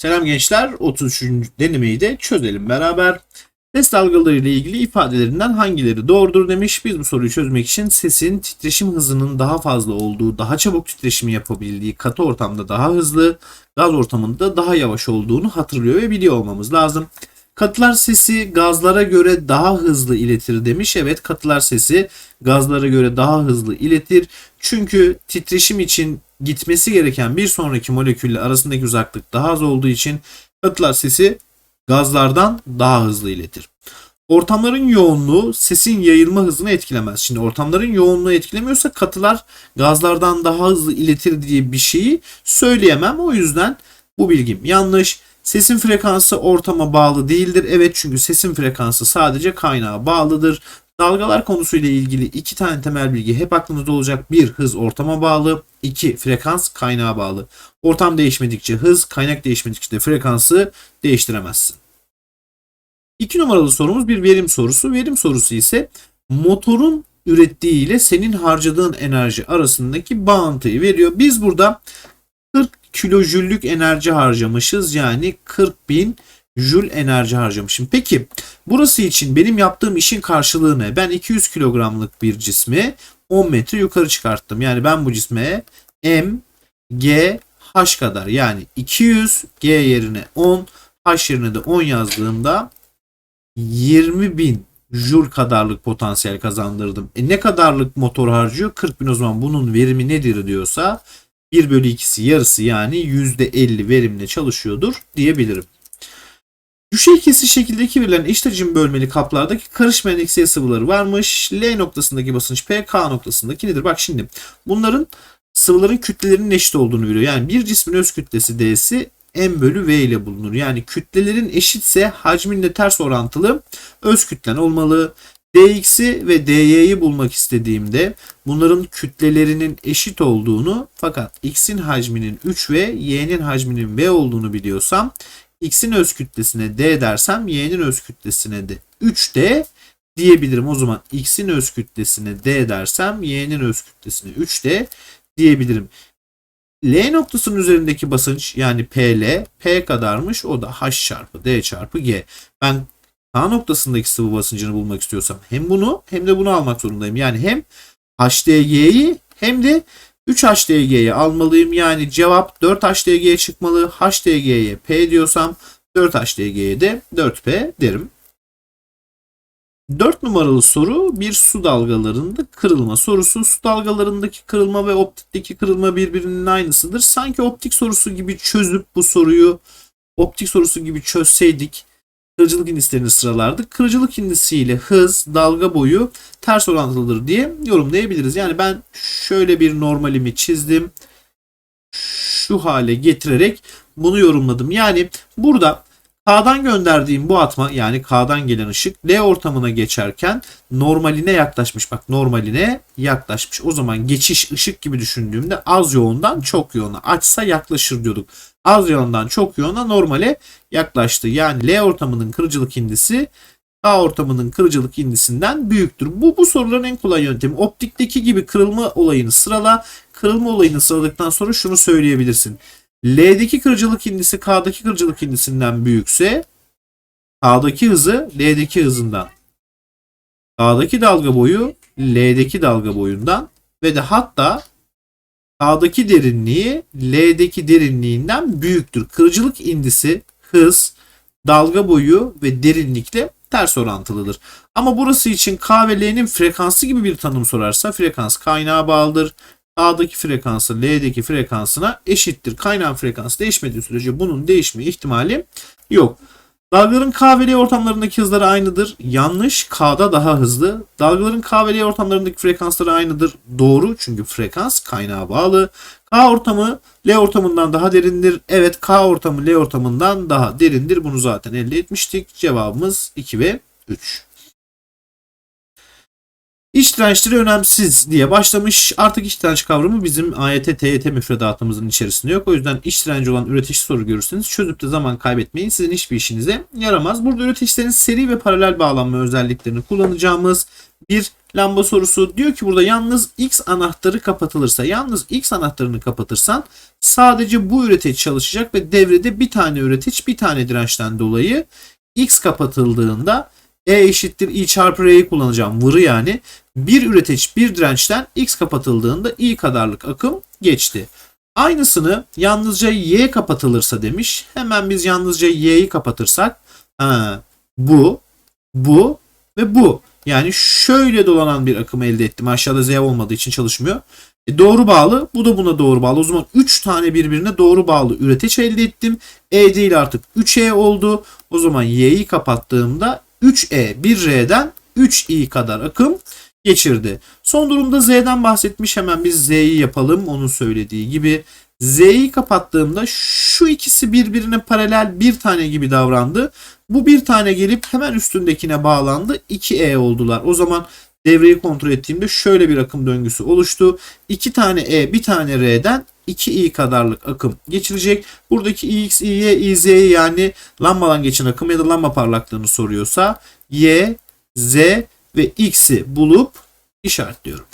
Selam gençler. 33. denemeyi de çözelim beraber. Ses dalgaları ile ilgili ifadelerinden hangileri doğrudur demiş. Biz bu soruyu çözmek için sesin titreşim hızının daha fazla olduğu, daha çabuk titreşimi yapabildiği, katı ortamda daha hızlı, gaz ortamında daha yavaş olduğunu hatırlıyor ve biliyor olmamız lazım. Katılar sesi gazlara göre daha hızlı iletir demiş. Evet katılar sesi gazlara göre daha hızlı iletir. Çünkü titreşim için gitmesi gereken bir sonraki molekülle arasındaki uzaklık daha az olduğu için katılar sesi gazlardan daha hızlı iletir. Ortamların yoğunluğu sesin yayılma hızını etkilemez. Şimdi ortamların yoğunluğu etkilemiyorsa katılar gazlardan daha hızlı iletir diye bir şeyi söyleyemem. O yüzden bu bilgim yanlış. Sesin frekansı ortama bağlı değildir. Evet çünkü sesin frekansı sadece kaynağa bağlıdır. Dalgalar konusuyla ilgili iki tane temel bilgi hep aklınızda olacak. Bir, hız ortama bağlı. iki frekans kaynağa bağlı. Ortam değişmedikçe hız, kaynak değişmedikçe de frekansı değiştiremezsin. İki numaralı sorumuz bir verim sorusu. Verim sorusu ise motorun ürettiği ile senin harcadığın enerji arasındaki bağıntıyı veriyor. Biz burada 40 kilojüllük enerji harcamışız. Yani 40 bin jül enerji harcamışım. Peki burası için benim yaptığım işin karşılığı ne? Ben 200 kilogramlık bir cismi 10 metre yukarı çıkarttım. Yani ben bu cisme M, G, H kadar yani 200 G yerine 10 H yerine de 10 yazdığımda 20 bin jül kadarlık potansiyel kazandırdım. E ne kadarlık motor harcıyor? 40 bin o zaman bunun verimi nedir diyorsa 1 bölü 2'si yarısı yani %50 verimle çalışıyordur diyebilirim. Düşey kesiş şekildeki verilen eşit hacim bölmeli kaplardaki karışmayan X'ye sıvıları varmış. L noktasındaki basınç P, K noktasındaki nedir? Bak şimdi bunların sıvıların kütlelerinin eşit olduğunu veriyor. Yani bir cismin öz kütlesi D'si M bölü V ile bulunur. Yani kütlelerin eşitse hacminle ters orantılı öz kütlen olmalı. dx'i ve dy'yi bulmak istediğimde bunların kütlelerinin eşit olduğunu fakat x'in hacminin 3 ve y'nin hacminin v olduğunu biliyorsam x'in öz kütlesine d dersem y'nin öz kütlesine de 3d diyebilirim. O zaman x'in öz kütlesine d dersem y'nin öz kütlesine 3d diyebilirim. L noktasının üzerindeki basınç yani PL P kadarmış. O da H çarpı D çarpı G. Ben K noktasındaki sıvı basıncını bulmak istiyorsam hem bunu hem de bunu almak zorundayım. Yani hem HDG'yi hem de 3HDG'yi almalıyım. Yani cevap 4HDG çıkmalı. HDG'ye P diyorsam 4HDG'ye de 4P derim. 4 numaralı soru bir su dalgalarında kırılma sorusu. Su dalgalarındaki kırılma ve optikteki kırılma birbirinin aynısıdır. Sanki optik sorusu gibi çözüp bu soruyu optik sorusu gibi çözseydik kırıcılık indislerini sıralardık. Kırıcılık indisiyle hız, dalga boyu ters orantılıdır diye yorumlayabiliriz. Yani ben şöyle bir normalimi çizdim. Şu hale getirerek bunu yorumladım. Yani burada K'dan gönderdiğim bu atma yani K'dan gelen ışık L ortamına geçerken normaline yaklaşmış. Bak normaline yaklaşmış. O zaman geçiş ışık gibi düşündüğümde az yoğundan çok yoğuna açsa yaklaşır diyorduk. Az yoğundan çok yoğuna normale yaklaştı. Yani L ortamının kırıcılık indisi K ortamının kırıcılık indisinden büyüktür. Bu bu soruların en kolay yöntemi. Optikteki gibi kırılma olayını sırala. Kırılma olayını sıraladıktan sonra şunu söyleyebilirsin. L'deki kırıcılık indisi K'daki kırıcılık indisinden büyükse K'daki hızı L'deki hızından K'daki dalga boyu L'deki dalga boyundan ve de hatta K'daki derinliği L'deki derinliğinden büyüktür. Kırıcılık indisi hız, dalga boyu ve derinlikle ters orantılıdır. Ama burası için K ve L'nin frekansı gibi bir tanım sorarsa frekans kaynağa bağlıdır. A'daki frekansı L'deki frekansına eşittir. Kaynağın frekansı değişmediği sürece bunun değişme ihtimali yok. Dalgaların K ve L ortamlarındaki hızları aynıdır. Yanlış. K'da daha hızlı. Dalgaların K ve L ortamlarındaki frekansları aynıdır. Doğru. Çünkü frekans kaynağa bağlı. K ortamı L ortamından daha derindir. Evet K ortamı L ortamından daha derindir. Bunu zaten elde etmiştik. Cevabımız 2 ve 3. İç dirençleri önemsiz diye başlamış. Artık iç direnç kavramı bizim AYT, TYT müfredatımızın içerisinde yok. O yüzden iç direnci olan üretici soru görürseniz çözüp de zaman kaybetmeyin. Sizin hiçbir işinize yaramaz. Burada üreticilerin seri ve paralel bağlanma özelliklerini kullanacağımız bir lamba sorusu. Diyor ki burada yalnız X anahtarı kapatılırsa, yalnız X anahtarını kapatırsan sadece bu üretici çalışacak ve devrede bir tane üretici bir tane dirençten dolayı X kapatıldığında E eşittir I çarpı R'yi kullanacağım. Vırı yani. Bir üretici bir dirençten X kapatıldığında I kadarlık akım geçti. Aynısını yalnızca Y kapatılırsa demiş. Hemen biz yalnızca Y'yi kapatırsak ha, bu, bu ve bu. Yani şöyle dolanan bir akım elde ettim. Aşağıda Z olmadığı için çalışmıyor. E doğru bağlı. Bu da buna doğru bağlı. O zaman 3 tane birbirine doğru bağlı üreteç elde ettim. E değil artık 3E oldu. O zaman Y'yi kapattığımda 3E 1R'den 3I kadar akım geçirdi. Son durumda Z'den bahsetmiş. Hemen biz Z'yi yapalım. Onun söylediği gibi. Z'yi kapattığımda şu ikisi birbirine paralel bir tane gibi davrandı. Bu bir tane gelip hemen üstündekine bağlandı. 2E oldular. O zaman devreyi kontrol ettiğimde şöyle bir akım döngüsü oluştu. 2 tane E bir tane R'den 2i kadarlık akım geçirecek. Buradaki ix, y, iz yani lambadan geçen akım ya da lamba parlaklığını soruyorsa y, z ve x'i bulup işaretliyorum.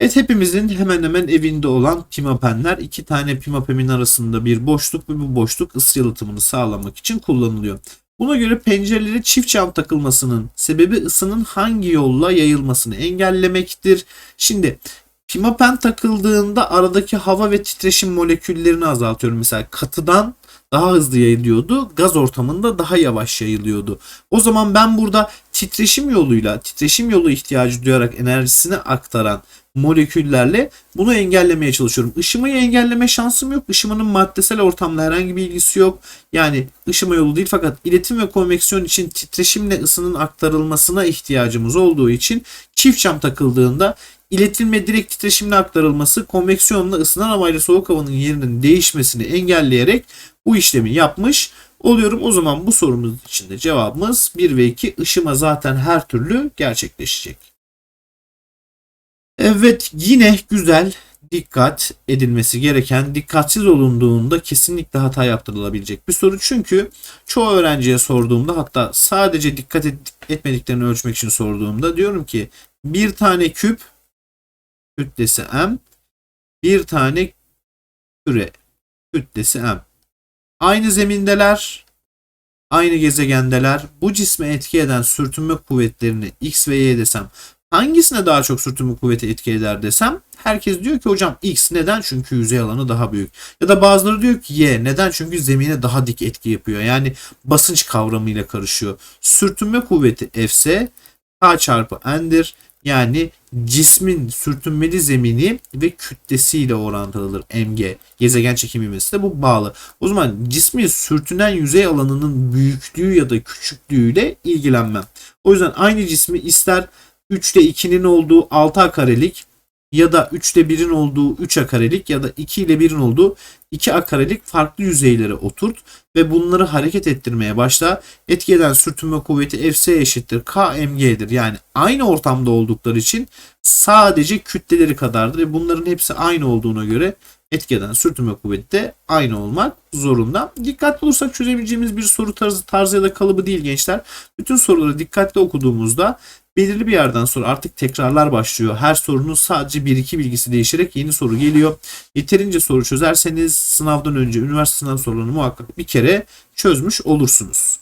Evet hepimizin hemen hemen evinde olan pimapenler iki tane pimapemin arasında bir boşluk ve bu boşluk ısı yalıtımını sağlamak için kullanılıyor. Buna göre pencerelere çift cam takılmasının sebebi ısının hangi yolla yayılmasını engellemektir. Şimdi pimapen takıldığında aradaki hava ve titreşim moleküllerini azaltıyorum. Mesela katıdan daha hızlı yayılıyordu. Gaz ortamında daha yavaş yayılıyordu. O zaman ben burada titreşim yoluyla, titreşim yolu ihtiyacı duyarak enerjisini aktaran moleküllerle bunu engellemeye çalışıyorum. Işımayı engelleme şansım yok. Işımanın maddesel ortamla herhangi bir ilgisi yok. Yani ışıma yolu değil fakat iletim ve konveksiyon için titreşimle ısının aktarılmasına ihtiyacımız olduğu için çift cam takıldığında iletim ve direkt titreşimle aktarılması konveksiyonla ısınan havayla soğuk havanın yerinin değişmesini engelleyerek bu işlemi yapmış oluyorum. O zaman bu sorumuz için de cevabımız 1 ve 2 ışıma zaten her türlü gerçekleşecek. Evet yine güzel dikkat edilmesi gereken dikkatsiz olunduğunda kesinlikle hata yaptırılabilecek bir soru. Çünkü çoğu öğrenciye sorduğumda hatta sadece dikkat et, etmediklerini ölçmek için sorduğumda diyorum ki bir tane küp kütlesi m bir tane küre kütlesi m. Aynı zemindeler aynı gezegendeler bu cisme etki eden sürtünme kuvvetlerini x ve y desem Hangisine daha çok sürtünme kuvveti etki eder desem herkes diyor ki hocam X neden? Çünkü yüzey alanı daha büyük. Ya da bazıları diyor ki Y neden? Çünkü zemine daha dik etki yapıyor. Yani basınç kavramıyla karışıyor. Sürtünme kuvveti Fs K çarpı N'dir. Yani cismin sürtünmeli zemini ve kütlesiyle orantılıdır mg. Gezegen çekim ivmesi de bu bağlı. O zaman cismin sürtünen yüzey alanının büyüklüğü ya da küçüklüğüyle ilgilenmem. O yüzden aynı cismi ister 3'te 2'nin olduğu 6 karelik ya da 3'te 1'in olduğu 3 a karelik ya da 2 ile 1'in olduğu 2 a karelik farklı yüzeylere oturt ve bunları hareket ettirmeye başla. Etki eden sürtünme kuvveti Fs eşittir kmg'dir. Yani aynı ortamda oldukları için sadece kütleleri kadardır ve bunların hepsi aynı olduğuna göre etki eden sürtünme kuvveti de aynı olmak zorunda. Dikkatli olursak çözebileceğimiz bir soru tarzı, tarzı ya da kalıbı değil gençler. Bütün soruları dikkatli okuduğumuzda belirli bir yerden sonra artık tekrarlar başlıyor. Her sorunun sadece bir iki bilgisi değişerek yeni soru geliyor. Yeterince soru çözerseniz sınavdan önce üniversite sınav sorularını muhakkak bir kere çözmüş olursunuz.